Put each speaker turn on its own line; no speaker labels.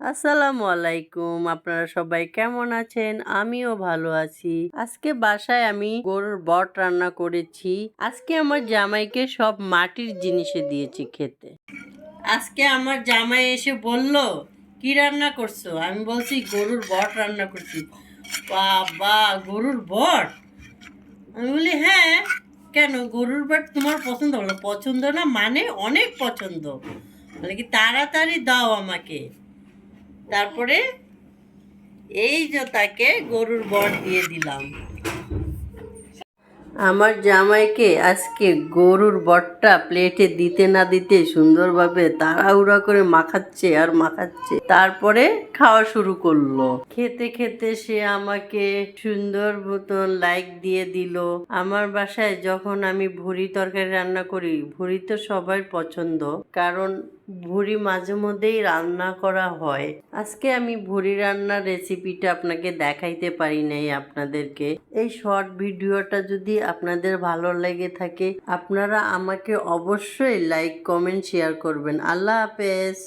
আসসালামু আলাইকুম। আপনারা সবাই কেমন আছেন? আমিও ভালো আছি। আজকে বাসায় আমি গরুর বট রান্না করেছি। আজকে আমার জামাইকে সব মাটির জিনিসে দিয়েছি খেতে। আজকে আমার জামাই এসে বলল, কি রান্না করছ? আমি বলছি, গরুর বট রান্না করছি। বাবা, গরুর বট? আমি বলি হ্যাঁ কেন? গরুর বট তোমার পছন্দ হলো। পছন্দ না মানে অনেক পছন্দ। মানে কি, তাড়াতাড়ি দাও আমাকে। তারপরে এই যে তাকে গরুর বর দিয়ে দিলাম। আমার জামাইকে আজকে গরুর বটটা প্লেটে দিতে না দিতে সুন্দরভাবে তাড়াহুড়া করে মাখাচ্ছে আর মাখাচ্ছে। তারপরে খাওয়া শুরু করল। খেতে খেতে সে আমাকে সুন্দর মতন লাইক দিয়ে দিল। আমার বাসায় যখন আমি ভুড়ি তরকারি রান্না করি ভুড়ি তো সবার পছন্দ। কারণ ভুড়ি মাঝে মধ্যেই রান্না করা হয়। আজকে আমি ভুড়ি রান্নার রেসিপিটা আপনাকে দেখাইতে পারি নাই আপনাদেরকে। এই শর্ট ভিডিওটা যদি আপনাদের ভালো লেগে থাকে, আপনারা আমাকে অবশ্যই লাইক কমেন্ট শেয়ার করবেন। আল্লাহ হাফেজ!